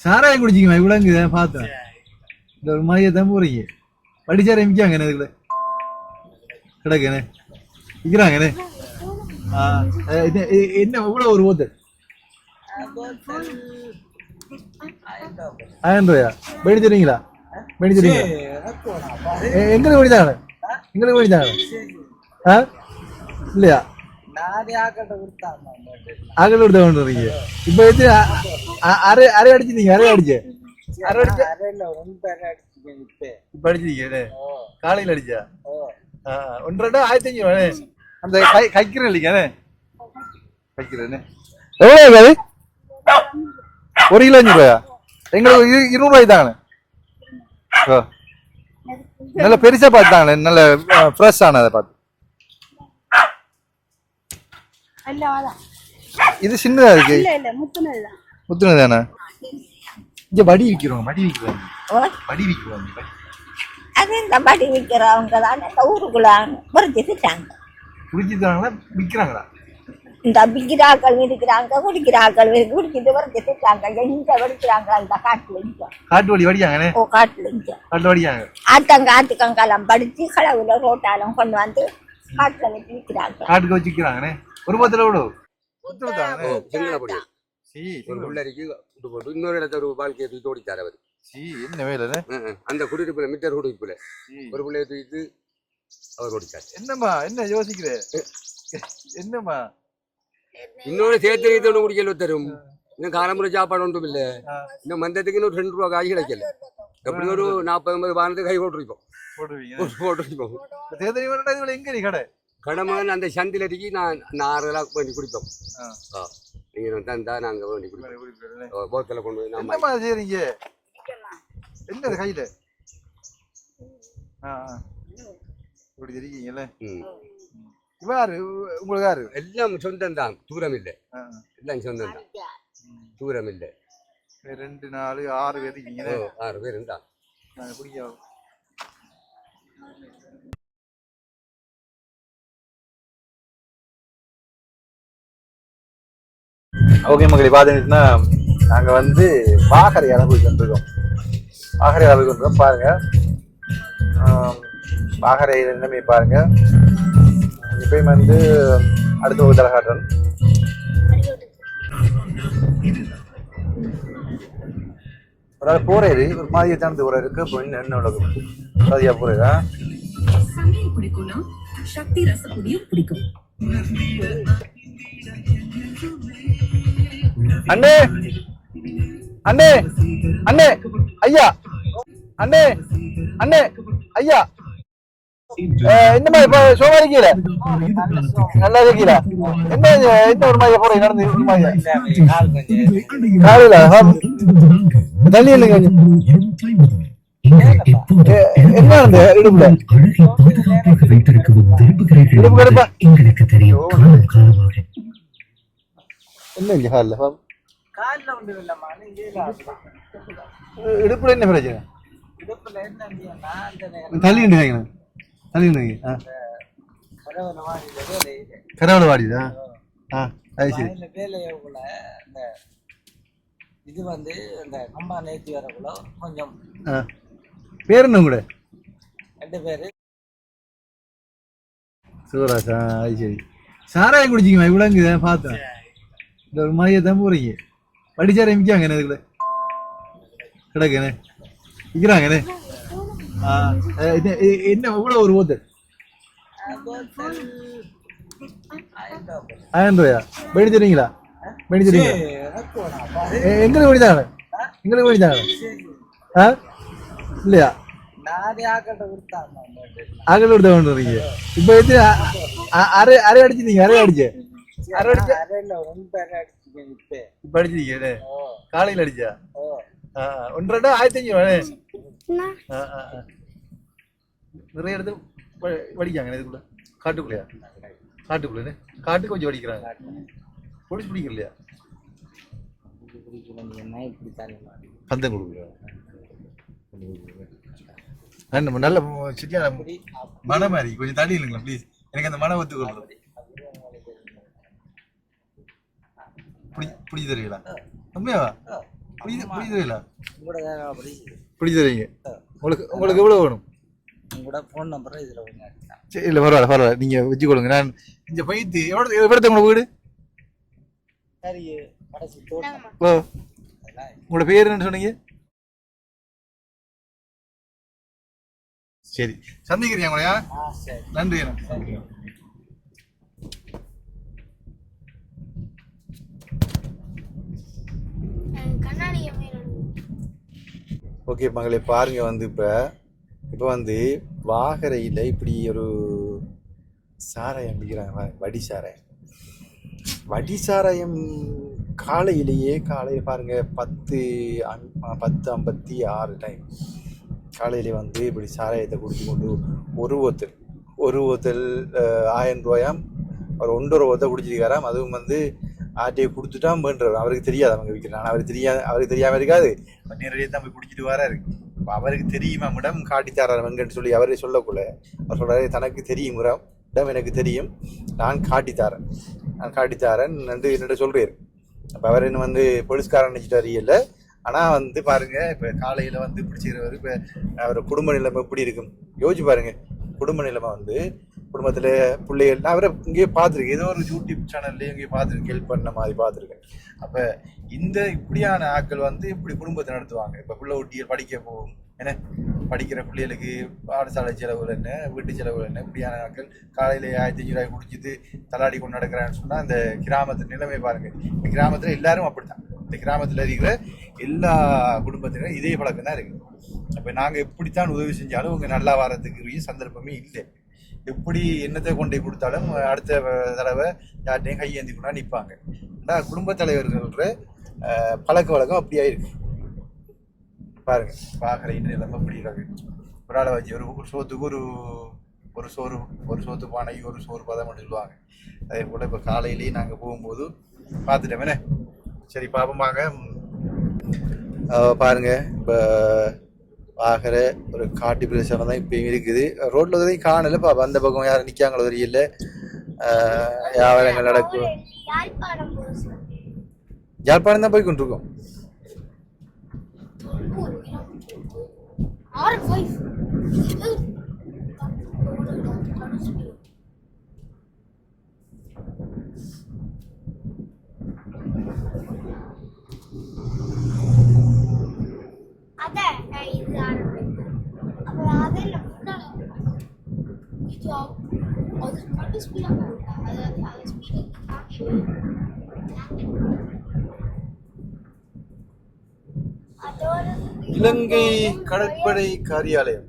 சாராயம் குடிச்சிங்க இவ்வளோங்க பார்த்தேன் இந்த ஒரு மாதிரியே தான் போறீங்க. படிச்சார மிக்காங்கண்ணே இதுக்குள்ள கிடக்குண்ணே விற்கிறாங்கண்ணே என்ன? இவ்வளோ ஒரு ஓத்து ஆயிரம் ரூபாயா? மேடிச்சிருங்களா மேடிச்சிருங்க எங்களுக்கு மேடித்தாங்க எங்களுக்கு மேடித்தாங்க ஆ? இல்லையா? ஆகல கொடுத்த கொண்டு வரீங்க இப்போ அ- அரை அரை அடிச்சிருந்தீங்க அரை அடிச்சு. அரை அடிச்சா? இப்போ அடிச்சிருக்கீங்க காலையில் அடிச்சா? ஒன்றரை ஆயிரத்தி அஞ்சு அந்த கை கைக்கிறேன் இல்லைங்கண்ணே கைக்கிறேண்ணே எவ்வளோ அது ஒரு கிலோ அஞ்சு ரூபாயா? எங்களுக்கு இரு- இருநூறுவாய்க்கு தாங்கண்ணே. ஓ. நல்ல பெருசா பார்த்தாங்களே நல்ல ஃப்ரெஷ் ஆனதை பார்த்து இல்ல அதான் இது சின்னதா இருக்கு? இல்ல இல்ல முத்துனதுதான் முத்துனது தானே? இங்க வடி விற்கிறோம் வடி ஓ, வடி வடி. அது இந்த படி விற்கிறவங்க தான்? இந்த ஊருக்குள்ள முறிச்சிட்டாங்க குடிச்சிட்டாங்களா விற்கிறாங்களா இந்த விற்கிறாக்கள் இருக்கிறாங்க குடிக்கிறாக்கள் குடிச்சிட்டு வரைச்சிட்டாங்க எங்க வெடிக்கிறாங்க அந்த காட்டுல இங்க. காட்டு வடி வடியாங்கண்ணே ஓ காட்டுல இங்க. காட்டு வடியாங்க ஆத்தங்க ஆத்துக்கங்கெல்லாம் படிச்சு களவுல ரோட்டாலும் கொண்டு வந்து காட்டுல வச்சு விற்கிறாங்க காட்டுக்கு வச்சு விற்கிறாங்கண்ணே ஒரு பத்துல எவ்வளோ முத்துனது தாங்கண்ணே சிங்கள பொடி சீ ஒரு புள்ளரிக்கு விட்டு போட்டு இன்னொரு இடத்த ஒரு வாழ்க்கையை தூக்கி ஓடித்தார் அவர். சீ என்ன அஹ். அந்த குடியிருப்புல மீட்டர் குடியிருப்புல. ஒரு பிள்ளைய தூக்கிட்டு அவர் ஓடித்தார். என்னம்மா என்ன யோசிக்கிற? என்னம்மா? இன்னொரு சேர்த்து ஒன்று குடிக்கல தரும். இன்னும் காலமுறை சாப்பாடு ஒன்றும் இல்லை. இன்னும் மந்தத்துக்கு ரெண்டு ரூபா காய் கிடைக்கல. எப்படி ஒரு நாற்பது ஐம்பது கை போட்டுருப்போம். போடுவீங்க போட்டுருப்போம். எங்க கடை? கடமகன் அந்த சந்தில அடிக்கி நான் ஆறு நாள் வேண்டி குடிப்போம். ஆ. ஆ. நீங்க தந்தா நாங்க வேண்டி குடிப்போம். போத்தல கொண்டு போய் நம்ம என்னம்மா செய்றீங்க? என்னது கையில? ஆ ஆ. இப்படி யாரு? உ- உங்களுக்கு யாரு? எல்லாம் சொந்தம் தான். தூரம் இல்லை. எல்லாம் சொந்தம் தான். தூரம் இல்லை. ரெண்டு நாலு ஆறு பேர் ஆறு பேர் இருந்தா. நாங்கள் ஓகே மக்களை பார்த்துக்கிட்டுனா நாங்கள் வந்து வாகரை அளவு கொண்டிருக்கோம். வாகரை அளவு கொண்டிருக்கோம். பாருங்கள் வாகரை பாகரை நிலைமை பாருங்க. இப்பயும் வந்து அடுத்த ஒரு தலை காட்டுறேன் ஒரு ஆள் போறாரு ஒரு மாதிரியா தானது ஒரு இருக்கு இப்போ என்ன என்ன உலகம் சாதியா போறதா சமையல் பிடிக்கும்னா சக்தி ரசப்பொடியும் பிடிக்கும். அண்ணே. அண்ணே. அண்ணே. ஐயா. அண்ணே. அண்ணே. ஐயா. அஹ், என்னம்மா இப்ப சோமா இருக்கீல நல்லா இருக்கீல என்ன என்ன ஒரு மாதிரியா போறீங்க நடந்து ஒரு மாதிரியா காலையில ஆ, தள்ளி இல்லைங்க. எ- என்ன அந்த இடுப்புல. இடுப்பு கடுப்பா. எங்களுக்கு தெரியும் காலில் ஒன்றும் இல்லைம்மா நீங்கள் இடுப்புல என்ன பிரச்சனை? இடுப்பில் நேரம் தள்ளி தள்ளி கரவலை வாடிதா ஆ. அது சரி. வேலையக்குள்ள இந்த இது வந்து இந்த கம்பா நேர்த்தி வரக்குள்ள கொஞ்சம் பேர் என்ன கூட ரெண்டு பேர். சிவராஜா அது சரி. சாராயம் குடிச்சிங்க இவ்வளோங்க பார்த்தேன் இந்த ஒரு மாதிரியா தான் போறீங்க. படிச்சார மிக்காங்க என்ன இதுக்குள்ள கிடக்குண்ணே விற்கிறாங்கண்ணே ஆ அஹ் இது- இது- என்ன இவ்வளோ ஒரு ஓத்து ஆயிரம் ரூபாயா மேடிச்சிருங்களா மேடிச்சிருங்க எங்களுக்கு மேடித்தாங்க எங்களுக்கு மேடித்தாங்க ஆ இல்லையா நானே ஆக்கட்ட கொடுத்தாங்க அகல் கொடுத்த கொண்டு வரீங்க இப்போ இது இப்போ இப்போ அடிச்சிருக்கீங்க ஓ காலையில் அடிச்சா ஒன்றரை ஆயிரத்தி அஞ்சு. நிறைய இடத்துல வ- வடிக்காங்க இதுக்குள்ள. காட்டுக்குள்ளையா? காட்டுக்குள்ளே காட்டுக்கு கொஞ்சம் வடிக்கிறாங்க. பொடிச்சு பிடிக்கலையா? பந்தம் கொடுக்குறாங்க நல்ல சரியான மன மாதிரி கொஞ்சம் தள்ளி இல்லைங்களா ப்ளீஸ் எனக்கு அந்த மன ஒத்து கொள்ளும் பிடி பிடிச்சி தருவீங்களா உண்மையாவா? இல்ல உங்களோட அப்படி. இப்படி தருவீங்க உங்களுக்கு உங்களுக்கு எவ்வளோ வேணும்? உங்களோட ஃபோன் நம்பரை இதில். சரி இல்லை பரவாயில்ல பரவாயில்ல. நீங்கள் வச்சு கொடுங்க. நான் இந்த பைத்து எவ்வளோ எவ்வளோ உங்களோட வீடு? ஓ. உங்களோட பேர் என்ன சொன்னீங்க? சரி. சந்திக்கிறீங்க உங்களையா சரி. நன்றி ஓகே மகளே பாருங்க வந்து இப்போ. இப்போ வந்து வாகரையில் இப்படி ஒரு சாராயம் பிடிக்கிறாங்க வடி சாராயம். வடி சாராயம் காலையிலேயே காலையில் பாருங்கள் பத்து அம்- பத்து ஐம்பத்தி ஆறு டைம் காலையிலே வந்து இப்படி சாராயத்தை குடிச்சு கொண்டு ஒரு ஒத்தல் ஒரு ஒத்தல் ஆயிரம் ரூபாயாம் ஒரு ஒன்றரை ஒருத்தர் குடிச்சிருக்காராம். அதுவும் வந்து ஆட்டையை கொடுத்துட்டான் பண்ணுறாரு அவருக்கு தெரியாது அவங்க விற்கிறான் அவருக்கு தெரியாது அவருக்கு தெரியாமல் இருக்காது. நேரடியாக தான் போய் பிடிச்சிட்டு வராரு. அப்ப அவருக்கு தெரியுமா மேடம் காட்டித்தாரார் வெங்கன்னு சொல்லி அவரே சொல்லக்குள்ள. அவர் சொல்கிறாரு தனக்கு தெரியும் மேடம். இடம் எனக்கு தெரியும். நான் காட்டித்தாரேன் நான் காட்டித்தாரேன் வந்து என்னிட்ட சொல்கிறார் அப்போ அவர் என்ன வந்து போலீஸ்காரன் நினைச்சிட்டாரு இல்லை. ஆனால் வந்து பாருங்க இப்போ காலையில் வந்து பிடிச்சிக்கிறவர் இப்போ அவர் குடும்ப நிலைமை எப்படி இருக்கும்? யோசிச்சு பாருங்க. குடும்ப நிலைமை வந்து குடும்பத்தில் பிள்ளைகள் நான் அவரை இங்கேயே பார்த்துருக்கேன். ஏதோ ஒரு யூடியூப் சேனல்லையும் இங்கேயே பார்த்துருக்கேன். ஹெல்ப் பண்ண மாதிரி பார்த்துருக்கேன். அப்போ இந்த இப்படியான ஆட்கள் வந்து இப்படி குடும்பத்தை நடத்துவாங்க. இப்போ பிள்ளை ஒட்டியல் படிக்க போகும். என்ன? படிக்கிற பிள்ளைகளுக்கு பாடசாலை செலவுகள் என்ன? வீட்டு செலவுகள் என்ன? இப்படியான ஆட்கள் காலையில் ஆயிரத்தி அஞ்சு ரூபாய் குடிச்சிட்டு தலாடி கொண்டு நடக்கிறான்னு சொன்னால் அந்த கிராமத்து நிலைமை பாருங்கள் இந்த கிராமத்தில் எல்லாரும் அப்படி தான் இந்த கிராமத்தில் இருக்கிற எல்லா குடும்பத்தினரும் இதே பழக்கம் தான் இருக்குது. அப்போ நாங்கள் எப்படித்தான் உதவி செஞ்சாலும் அவங்க நல்லா வர்றதுக்கு சந்தர்ப்பமே இல்லை. எப்படி என்னத்தை கொண்டு போய் கொடுத்தாலும் அடுத்த தடவை யார்ட்டையும் கையேந்தி கொண்டா நிற்பாங்க ஆனால் குடும்பத் தலைவர்கள பழக்க வழக்கம் அப்படியே இருக்கு. பாருங்க பார்க்குற நிலைமை அப்படி இருக்காங்க ஒரு ஆளை வச்சு ஒரு ஒரு சோத்துக்கு ஒரு ஒரு சோறு ஒரு சோத்து பானை ஒரு சோறு பதம் சொல்லுவாங்க. அதே போல் இப்போ காலையிலேயே நாங்கள் போகும்போது பார்த்துட்டோமே சரி பாப்போமாங்க பாருங்க. இப்போ ஆகிற ஒரு காட்டு பிரதேசம் தான் இப்பயும் இருக்குது. ரோட்ல எதையும் காணல. பாப்பா அந்த பக்கம் யாரும் நிற்காங்களோ தெரியல. ஆஹ் வியாபாரங்கள் நடக்கும் யாழ்ப்பாணம் தான் போய் கொண்டிருக்கோம். அதான் நான் இது ஆரம்பிப்பேன் அப்புறம் அதெல்லாம் முன்னாடி இது அவ- அது மட்டும் ஸ்பீடாக போட்டா அதாவது அது ஸ்பீடு அதோட இலங்கை கடற்படை காரியாலயம்.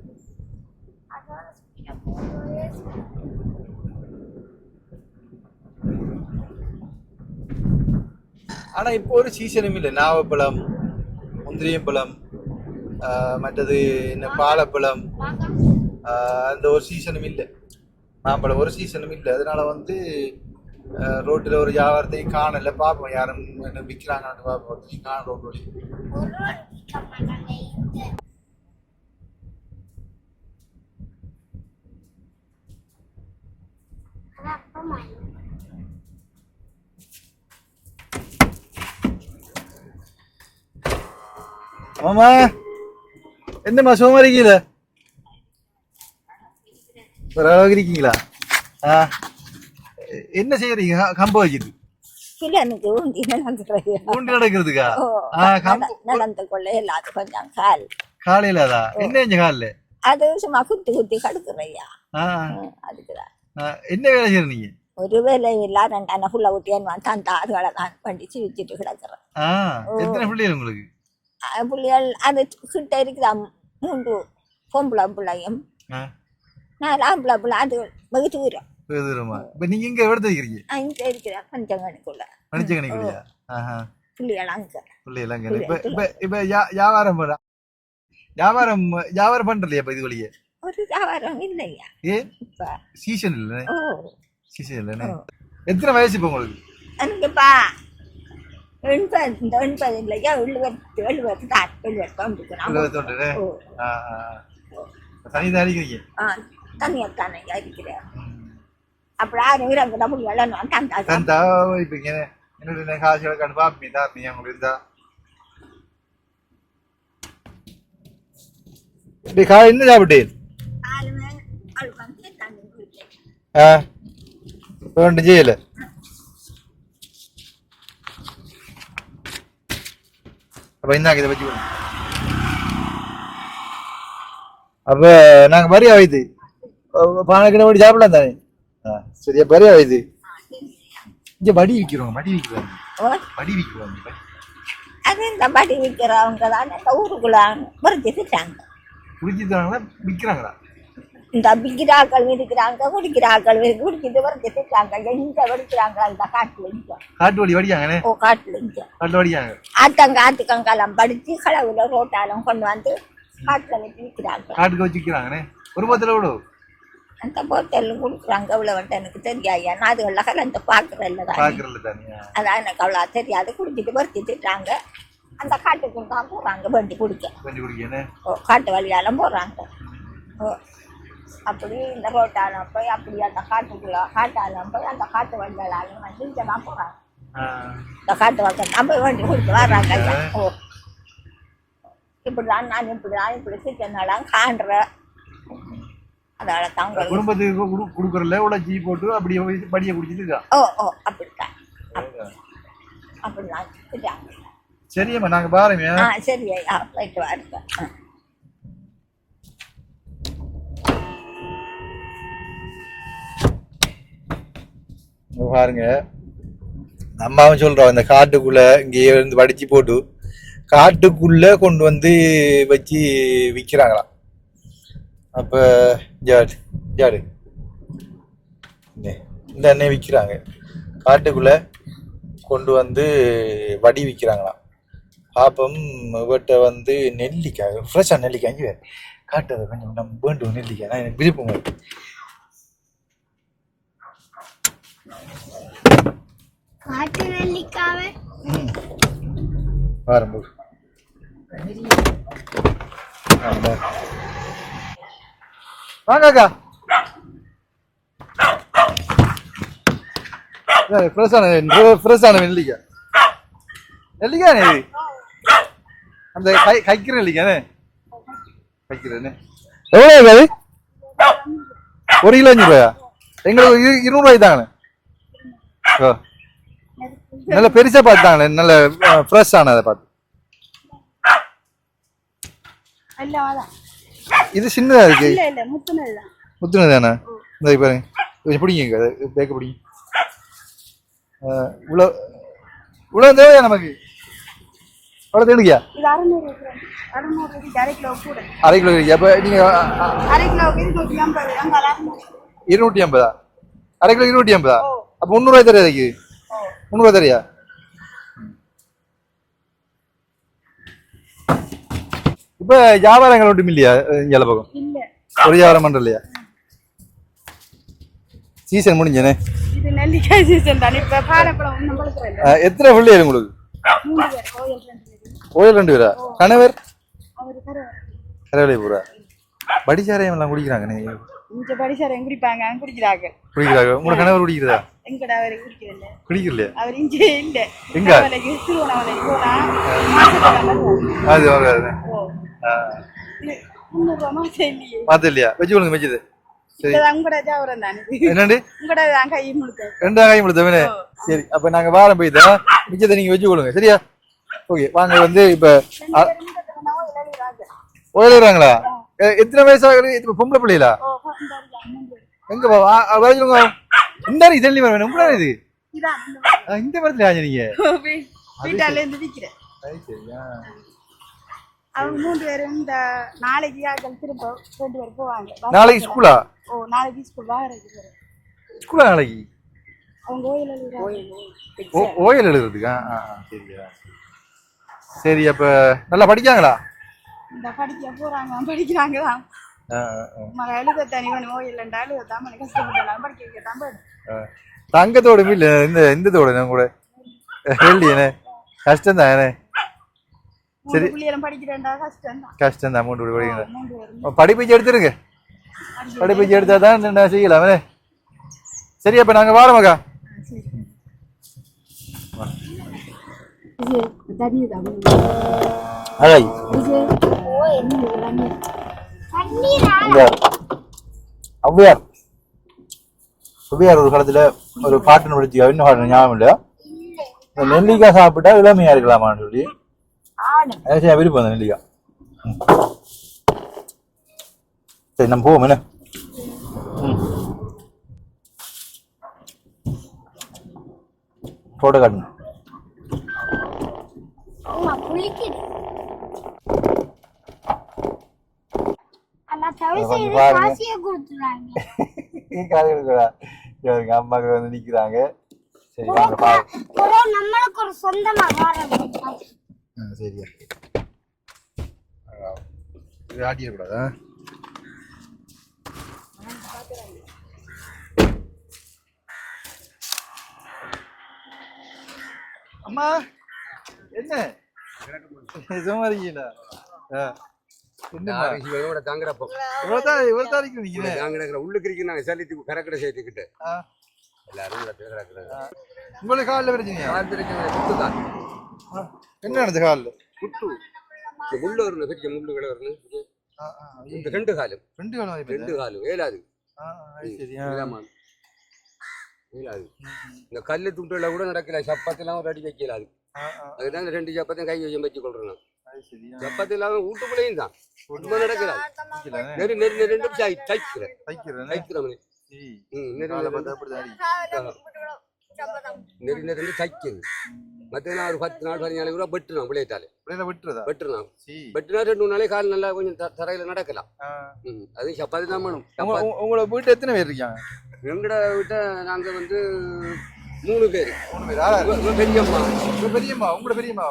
ஆனா இப்போ ஒரு சீசனும் இல்லை. நாவப்பழம் முந்திரியம்பழம் மற்றது என்ன பாலப்பழம் அந்த ஒரு சீசனும் இல்லை. மாம்பழம் ஒரு சீசனும் இல்லை. அதனால வந்து ரோட்டில் ஒரு வியாபாரத்தையும் காணல. பார்ப்போம் யாரும் என்ன விற்கிறாங்கன்னு பார்ப்போம் காண ரோட் வழி ஒரு ஆமா என்னம்மா சும்மா ஒரு அளவுக்கு இருக்கீங்களா என்ன செய்யறீங்க கம்பு வச்சுட்டு கிழனுக்கு ஊண்டி நடந்துறையா பூண்டு நடக்கிறதுக்கா நடந்து கொள்ள இல்லாத கொஞ்சம் கால் காலையில அதா என்ன காலில் அது சும்மா குத்தி குத்தி கடுக்குறையா ஆ அதுக்குதான் ஆ, என்ன வேலை செய்யறீங்க ஒரு வேலை இல்ல ரெண்டான புள்ள குட்டியன் தான் தாதுகளை தான் பண்ணிச்சு வச்சுட்டு கிடக்குறேன் ஆ எத்தனை பிள்ளைகள் உங்களுக்கு அஹ் புள்ளிகள் அது கிட்ட இருக்குதா மூன்று பொம்பளை பிள்ளையும் நாலு ஆம்பளை பிள்ளை அது வெகு தூரம் தூரமா இப்ப நீங்க இங்க எடுத்து வைக்கிறீங்க அங்க இருக்கிற பஞ்சங்கணிக்குள்ள மனுச்ச கணிக்கலையா ஆஹா. புள்ளிகள் அங்க. இப்ப இப்ப இப்ப யா- வியாபாரம் பண்ண வியாபாரம் வியாபாரம் பண்றலையா இப்ப இது வழியே ஒரு வியாபாரம் இல்லையா? ஏ? சீசன் இல்லைண்ணே. ஓ. சீசன் இல்லைண்ணே. எத்தனை வயசு இப்ப உங்களுக்கு? எனக்குப்பா எண்பது எண்பது இல்லையா? எழுபத்து எழுபத்து ஆ தான் அடிக்கிறீங்க ஆ. എന്താ ഇപ്പൊ ഇങ്ങനെ ഇങ്ങനെ കാശുകളെ കണ്ടപ്പോ അമ്മിതാ അമ്മി ഞങ്ങൾ എന്താ ഇന്ന് ചാവട്ടെ വേണ്ട ചെയ്യല്ലേ അപ്പൊ ഇന്നാക്കിയതെ പറ്റി അപ്പൊ നാ വരി ആയത് சாப்பிட்டேன் காலமே அவள் வந்து தண்ணி குடிக்க ஆ ஒன்றும் செய்யல அப்ப இந்தாங்க இதை வச்சு அப்ப நாங்க பரியா வைத்து பானை கிட்ட போய் சாப்பிடலாம் தானே சரியா பரியா வைத்து இங்க வடி விக்கிறோம் வடி விக்கிறாங்க ஓ வடி விக்கிறாங்க அது இந்த படி விற்கிறவங்க தான் இந்த ஊருக்குள்ள பறிச்சுட்டாங்க குடிச்சிட்டாங்களா விக்கிறாங்களா இந்த விற்கிறாக்கள் இருக்கிறாங்க குடிக்கிறாக்கள் குடிக்கிட்டு பறிச்சுட்டாங்க எங்க வடிக்கிறாங்க அந்த காட்டுல இங்க காட்டு வடி வடியாங்கண்ணே ஓ காட்டுல இங்க காட்டு வடியாங்க ஆத்தங்க ஆத்துக்கங்கெல்லாம் படிச்சு களவுல ரோட்டாலும் கொண்டு வந்து காட்டுல வச்சு விற்கிறாங்க காட்டுக்கு வச்சு ஒரு பத்துல விடு அந்த போத்தல் கொடுக்குறாங்க. அவ்வளோ எனக்கு தெரியாது. நான் அதுகளில் கலந்து பார்க்குறேன் தான். பாக்குறல தானியா அதான் எனக்கு அவ்வளோ தெரியாது. குடிச்சிட்டு பறிச்சுட்டாங்க அந்த காட்டுக்கு தான் போகிறாங்க வண்டி குடிக்க. ஓ காட்டு வழியாலும் போகிறாங்க ஓ அப்படி இந்த ரோட்டாலும் போய் அப்படி அந்த காட்டுக்குள்ள காட்டாலும் போய் அந்த காட்டு வழியாலும் வந்து இங்கே தான் போகிறாங்க இந்த காட்டு பக்கம் தான் போய் வண்டி குடிக்க வர்றாங்க. ஓ. இப்படி தான் நான் இப்படி தான் இப்படி சிக்கனெல்லாம் காண்றேன் அதனால தான் உங்களுக்கு குடும்பத்துக்கு குடு- குடுக்கறதுல உழைச்சி போட்டு அப்படியே போய் படியை குடிச்சிட்டு ஓ ஓ அப்படித்தான். அப்படிதான். சரியம்மா நாங்க பாருங்க. ஆ சரி ஐயா. போயிட்டு வாருங்க பாருங்க. அம்மாவும் சொல்றோம் இந்த காட்டுக்குள்ள இங்கேயே இருந்து வடிச்சு போட்டு காட்டுக்குள்ள கொண்டு வந்து வச்சு விற்கிறாங்களாம் அப்ப ஜாடு ஜாடு இந்த எண்ணெய் விற்கிறாங்க காட்டுக்குள்ள கொண்டு வந்து வடி விற்கிறாங்களாம் பாப்பம் இவட்ட வந்து நெல்லிக்காய் ஃப்ரெஷ்ஷாக நெல்லிக்காய். இங்கே காட்டு அதை கொஞ்சம் நம்ம வேண்டும் நெல்லிக்காய். நான் எனக்கு விருப்பம். காட்டு நெல்லிக்காவை? ஆரம்பு வாங்க அக்கா. ஃப்ரெஷ்ஷான ஃப்ரெஷ்ஷான நெல்லிக்காய். நெல்லிக்காய் இது? அந்த கை கைக்கிற நெல்லிக்காய் கைக்கிறேன்னு எவ்வளோ அது ஒரு கிலோ அஞ்சு ரூபாயா? எங்களுக்கு இரு- இருநூறுவாய்க்கு தாங்கண்ணே. ஓ நல்ல பெருசா பார்த்தாங்களே நல்ல ஃப்ரெஷ் ஆனதை பார்த்து. இது சின்னதா இருக்கு. இல்ல இல்ல முத்துனது தான். முத்துனது தானே? இந்த பாருங்க. கொஞ்சம் பிடிங்க அதை பேக்க பிடிங்க. இவ்வளோ இவ்வளோ தேவையா நமக்கு? அவ்வளோ தேவையா? இது அறுநூறு கிராம். அறுநூறு இருக்கு அரை கிலோ கூட. அரை கிலோ இருக்கு. அப்போ நீங்கள் அரை கிலோ இருநூற்றி ஐம்பது இருநூற்றி ஐம்பதா? அரை கிலோ இருநூற்றி ஐம்பதா? அப்போ முந்நூறுவாய் தரையா அதுக்கு முந்நூறுவா தரையா? இப்போ வியாபாரங்கள் ஒன்றும் இல்லையா இங்கே பக்கம் ஒரு வியாபாரம் பண்ணுற இல்லையா சீசன் முடிஞ்சனே எத்தனை பிள்ளைகள் உங்களுக்கு? கோயில் ரெண்டு பேர். கணவர்? கரவலை பூரா படிச்சாரையம் எல்லாம் குடிக்கிறாங்க நீ இங்க படிச்சாரம் குடிப்பாங்க குடிக்கிறாங்க. குடிக்கிறாங்க. உங்களோட கணவர் குடிக்கிறதா? எங்கட அவரு குடிக்கிறதில்ல குடிக்கலையா அவர் இங்கே இல்ல. எங்க? போனா. அது ஓ இது முந்நூறுவா மாசம் இல்லையே மாத்த இல்லையா வச்சு ஜாவரம் தானே என்னண்டு தான் கை கொடுத்தவனே சரி அப்ப நாங்க வாரம் போய்தா மிச்சத்தை நீங்க வச்சு கொடுங்க சரியா ஓகே வாங்க வந்து இப்ப ஓயிலுறாங்களா எத்தனை வயசு ஆகுது இப்ப பொம்பளை பிள்ளைகளா எங்க பா ஆ, ஆ, வர சொல்லுங்க இந்த இதெல்லாம் வரணும் உங்களா இது இதான் ஆ, இந்த மரத்துல ஆஞ்ச நீங்க சரியா அவங்க மூன்று பேரும் இந்த நாளைக்கு ஆக்கள் திரும்ப ரெண்டு பேர் போவாங்க. நாளைக்கு ஸ்கூலா? ஓ நாளைக்கு ஸ்கூல் போறேன். ஸ்கூலா நாளைக்கு? அவங்க கோயில் ஓ ஓயல் எழுதுறதுக்கா? ஆ சரியா சரி அப்ப நல்லா படிக்காங்களா இந்த படிக்க போறாங்க படிக்கிறாங்க தான். மக எழுத தனி ஒன்று ஓயில் எழுத தான் மணி கஷ்டப்பட்டாலும் படிக்க வைக்க தான். தங்கத்தோட மீல் இந்த இந்த தோட நான் கூட. வெள்ளியனே கஷ்டம் தானே படிக்கிறேன்டா கஷ்டம் தான் கஷ்டம் தான் அமௌண்ட் படிக்கிறேன். மூன்று பேரும் படிப்பீச்சு எடுத்துருங்க. படிப்பீச்சு எடுத்தா தான் நான் செய்யலாமே சரி அப்ப நாங்க வாரோமாக்கா தண்ணி தான் அழகி இந்த ஔவையார் ஔவையார் ஒரு காலத்துல ஒரு பாட்டு முடிச்சு இன்னும் பாட்டு ஞாபகம் இல்ல. இந்த நெல்லிக்காய் சாப்பிட்டா இளமையா இருக்கலாமான்னு சொல்லி. சரியா விருப்பம் ம். சரி நம்ம போவோம் என்ன. போட்டோ காட்டுங்க அம்மா புளிக்குது அண்ணா தவிர கொஞ்சம் செய்து பாருங்க. காசியை கொடுத்துறாங்க காலையில் இவருங்க அம்மாக்கள் வந்து நிக்கிறாங்க சரி வாங்க நம்மளுக்கு ஒரு சொந்தமா சரியா. இது ஆட்டிடக்கூடாதா? அம்மா என்ன? சும்மா இருக்கீங்களா? உங்களுக்கு காலில் பிரச்சனையா? என்ன நடந்த காலில்? குட்டு முள்ளு வரணும் பெரிய முள்ளு கிட வரணும் இந்த ரெண்டு காலும் ரெண்டு காலம் ரெண்டு காலும். வேலாமா வேலாது இந்த கல்லு துண்டுல கூட நடக்கல சப்பாத்திலாம் ஒரு அடி வைக்கலாது அதுதான் ரெண்டு சப்பாத்தையும் கை வச்சு வச்சு கொள்றேன். சப்பாத்தி இல்லாம வீட்டுக்குள்ளேயும் தான். நடக்கிறாது வைக்கலானே? நெரு நெரு நெரு தைக்கிறேன் நெரு நெரு தைக்கிறது நாள் ஒரு பத்து நாள் நாள் கூட வெட்டுனான் விளையாட்டாலே பிள்ளைகளை விட்டுறதா? சரி. வெட்டினா ரெண்டு மூணு நாளே கால் நல்லா கொஞ்சம் தரையில நடக்கலாம். அது சப்பாத்தி தான் உங்க- உங்களோட வீட்டு எத்தனை பேர் இருக்காங்க? எங்கட விட்ட நாங்க வந்து மூணு பேர். பேர். பெரியம்மா. பெரியம்மா உங்களோட பெரியம்மா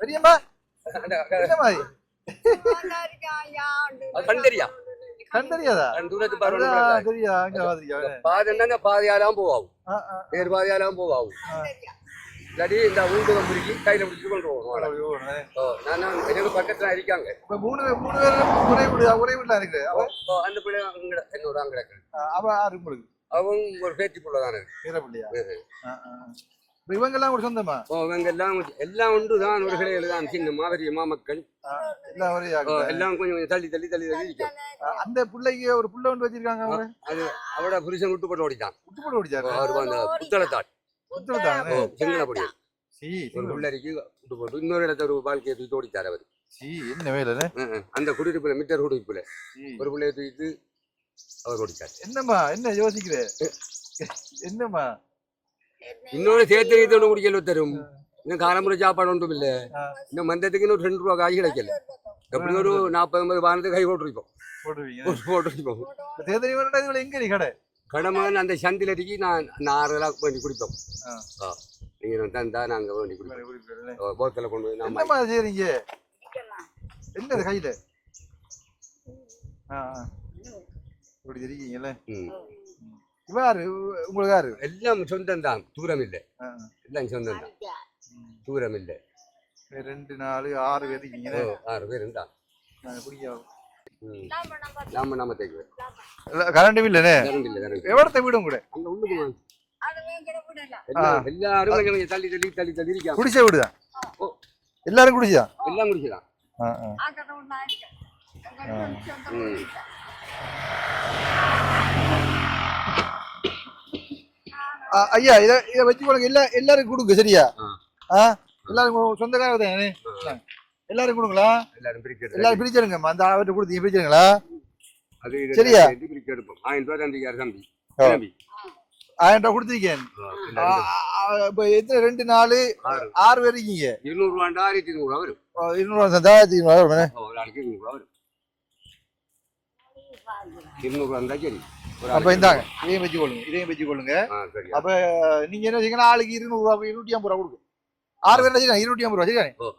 பெரியம்மா? அது கண்டறியா? கண் தெரியாதா கண் தூரத்து பாத்திருக்கியா பாதை என்ன பாதையாலாம் போவாகும். நேர் பாதையாலாம் போவாகும் இல்லாட்டி இந்த ஊண்டு பிடிச்சி கையில பிடிச்சி கொண்டு போவோம் நான் எனக்கு பக்கத்துல இருக்காங்க. இப்ப மூணு மூணு பேரும் ஒரே வீடு ஒரே வீட்டுல இருக்கு. அந்த பிள்ளை அங்கட என்னோட அங்க கிடக்கு அவ ஆறு உங்களுக்கு? அவங்க ஒரு பேத்தி பிள்ளை தானே வீர பிள்ளையா இவங்க எல்லாம் ஒரு சொந்தமா? ஓ இவங்க எல்லாம் எல்லாம் உண்டு தான். ஒரு கிடையாது தான். சின்ன மாவரிய மாமக்கள் எல்லாம் கொஞ்சம் கொஞ்சம் தள்ளி தள்ளி தள்ளி தள்ளி இருக்கும் அந்த பிள்ளைக்கு ஒரு புள்ள ஒன்று வச்சிருக்காங்க அது அவட புருஷன் விட்டு போட்டு ஓடிட்டான். விட்டு போட்டு ஓடிச்சாரு அவர் அந்த புத்தளத்தாள் ஒரு போட்டு இன்னொரு இடத்த ஒரு வாழ்க்கையை தூக்கி ஓடித்தார் அவர். சீ என்ன வேலை அஹ் அஹ். அந்த குடியிருப்புல மிட்டர் குடியிருப்புல. ஒரு பிள்ளையை தூக்கிட்டு அவர் ஓடித்தார் என்னம்மா என்ன யோசிக்கிற? என்னம்மா? இன்னொரு சேர்த்து நீத்தோடு குடிக்கல தரும் இன்னும் காலமுறை சாப்பாடு ஒன்றும் இல்ல. ஆ. இன்னும் மந்தத்துக்கு இன்னும் ரெண்டு ரூபா காய் கிடைக்கல. எப்படி ஒரு நாற்பது ஐம்பது வாரத்துக்கு கை போட்டுருப்போம். போட்டுருப்போம். தேர்தல் எங்க நீ கடை? கடமன் அந்த சந்தில அடிக்கி நான் வேளா வேண்டி குடிப்போம். ஆ. ஆ. நீங்க வந்து தந்தா நாங்க வேண்டி குடிப்போம். போத்தல கொண்டு போய் நம்ம என்னம்மா செய்றீங்க? என்னது கையில? ஆ ஆ. இப்படி தெரியுங்கல்ல? ம். இவ யாரு? உ- உங்களுக்கு யாரு? எல்லாம் சொந்தம் தான் தூரம் இல்லை. எல்லாம் சொந்தம் தான் தூரம் இல்லை. ரெண்டு நாலு ஆறு பேர் இருக்கீங்க ஆறு பேர் இருந்தா. பிடிக்கும் கரண்ட் இல்லை கரண்ட் எவ்வளோத்த வீடும் கூட அங்க உள்ளுக்கு வாங்க. எல்லாம் எல்லாரும் கொஞ்சம் கொஞ்சம் தள்ளி தள்ளி தள்ளி தள்ளி இருக்காங்க. ஓ. எல்லாரும் குடிசையா எல்லாம் முடிச்சுதான் ஆ ஆ. ம். ஆ, ஐயா இதை இதை வச்சு கொடுங்க எல்லா எல்லாரும் கொடுங்க சரியா? ஆ. ஆ? எல்லாரும் உங்க சொந்தக்காரங்க தானே? எல்லாரும் கொடுங்களா? எல்லாரும் பிரிக்கிறது எல்லாரும் பிரிச்சிருங்க அந்த அவர்கிட்ட கொடுத்தீங்க பிரிச்சிருங்களா அது சரியா? பிரிக்க எடுப்போம். ஆயிரம் ரூபாய் தம்பி. ஓ. தம்பி ஆயிரம் ரூபாய் கொடுத்துருக்கேன் இப்ப எத்தனை? ரெண்டு நாலு? ஆறு. பேர் இருக்கீங்க. இருநூறு ரூபாண்டா ஆயிரத்தி இருநூறு ரூபா வரும். ஆ, இருநூறு சந்தாயிரத்தி இருநூறு வருமே ஒரு ஆளுக்கு இருநூறு ரூபா வரும். இருநூறு ரூபா இருந்தா சரி. அப்ப இந்தாங்க. இதையும் வச்சு கொள்ளுங்க இதையும் வச்சு கொள்ளுங்க அப்ப நீங்க என்ன செய்யுங்கன்னா ஆளுக்கு இருநூறு ரூபா இருநூற்றி ஐம்பது ரூபா கொடுங்க. ஆறு பேர் என்ன இருநூற்றி ஐம்பது ரூபா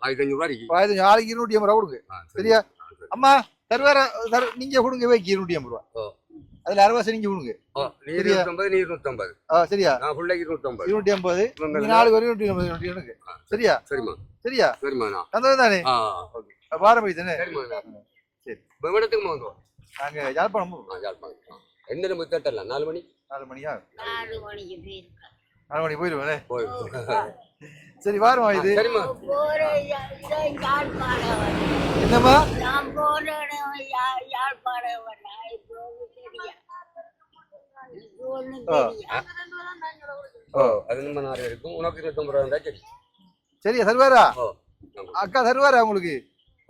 ஆயிரத்தி இருக்கு பதினஞ்சு ஆளுக்கு இருநூற்றி ஐம்பது ரூபா கொடுங்க. சரியா? அம்மா தருவார தரு நீங்க கொடுங்க வைக்க இருநூற்றி ஐம்பது ரூபா. அதுல அறுபது நீங்க கொடுங்க? இருநூத்தம்பது சரியா? இருநூற்றி ஐம்பது நாலு பேர் இருநூற்றி ஐம்பது எனக்கு சரியா? சரிம்மா. சரியா? சரிம்மா நான் சந்தோஷம் தானே? ஆ. பாரம்பரிய தானே சரி. விவரத்துக்கு வாங்குவோம் நாங்க யாழ்ப்பாணம் யாழ்ப்பாணம். எந்த நம்ம தட்டலாம் நாலு மணி? நாலு மணியா? நாலு மணிக்கு நாலு மணி போயிடுவேன் போய் சரி வாரமா இது. என்னம்மா? சரியா ஆமா. அக்கா தருவாரா உங்களுக்கு?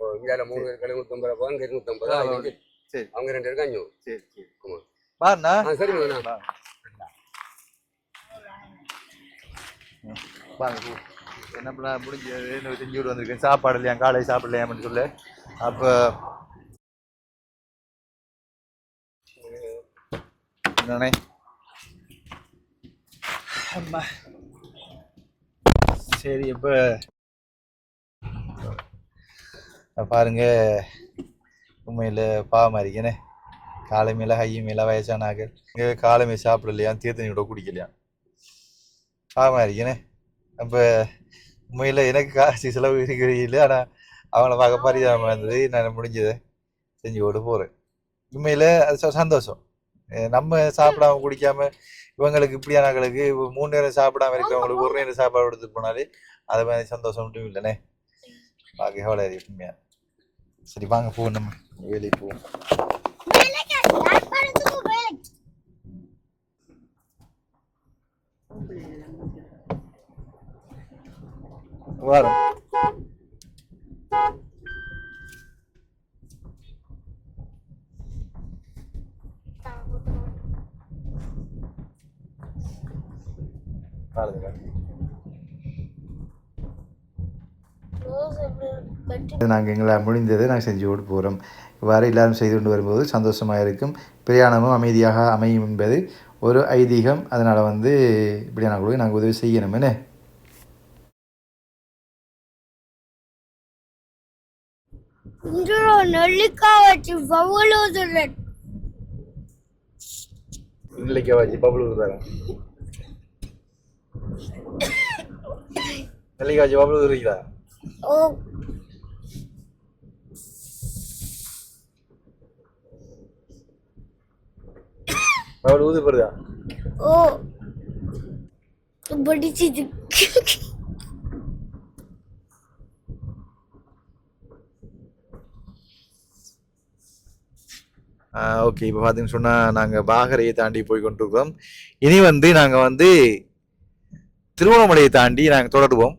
ஓ இந்தியாவில் மூணு பேருக்கு நூற்றம்பது ரூபா அங்கே இருநூத்தம்பது ரூபா சரி. அவங்க ரெண்டு பேருக்கு அஞ்சூறு சரி. பாருண்ணா சரி மகனா வாங்க போ. என்ன பண்ண முடிஞ்சு விட்டு வந்திருக்கேன். சாப்பாடு இல்லையா காலை சாப்பிடலையாமன்னு சொல்லு. அப்போ என்னண்ணே? அம்மா. சரி இப்போ பாருங்க. உண்மையில் பாவமாக இருக்கேனே. காலை மேலே ஹை மேலே வயசானாக இங்கே காலமே சாப்பிடலையா தீர்த்தனி கூட குடிக்கலையா? பாவமாக இருக்கேனே. அப்போ உண்மையில் எனக்கு காசு செலவு இருக்கிறீங்களே ஆனால் அவங்கள பார்க்க பரிதாபமாக இருந்தது. நான் முடிஞ்சதை செஞ்சு கொண்டு போகிறேன் உண்மையில் அது ச- சந்தோஷம். நம்ம சாப்பிடாம குடிக்காம இவங்களுக்கு இப்படியானவங்களுக்கு மூணு நேரம் சாப்பிடாம இருக்கிறவங்களுக்கு ஒரு நேரம் சாப்பாடு எடுத்து போனாலே அது மாதிரி சந்தோஷம் மட்டும் இல்லைண்ணே. பார்க்க எவ்வளோ உண்மையா. சரி வாங்க போவோம் நம்ம. வேலைக்கு போவோம். வாரம் நாங்கள் எங்களால் முடிந்ததை. நாங்கள் செஞ்சு கொண்டு போகிறோம் இவ்வாறு எல்லாரும் செய்து கொண்டு வரும்போது சந்தோஷமாக இருக்கும். பிரயாணமும் அமைதியாக அமையும் என்பது ஒரு ஐதீகம். அதனால் வந்து இப்படியான கூட நாங்கள் உதவி செய்யணும். என்ன? நெல்லிக்காய் வச்சு நெல்லிக்காய் வச்சு பபுள் ஊதுறாங்க நெல்லிக்காய் வச்சு பபுள் ஊதுறீங்களா ஓ. பபுள் ஊது போடுதா ஓ. பிடிச்சது. ஓகே. இப்போ பார்த்தீங்கன்னு சொன்னால் நாங்கள் பாகரையை தாண்டி போய் கொண்டிருக்கிறோம். இனி வந்து நாங்கள் வந்து திருவண்ணாமலையை தாண்டி நாங்கள் தொடருவோம்.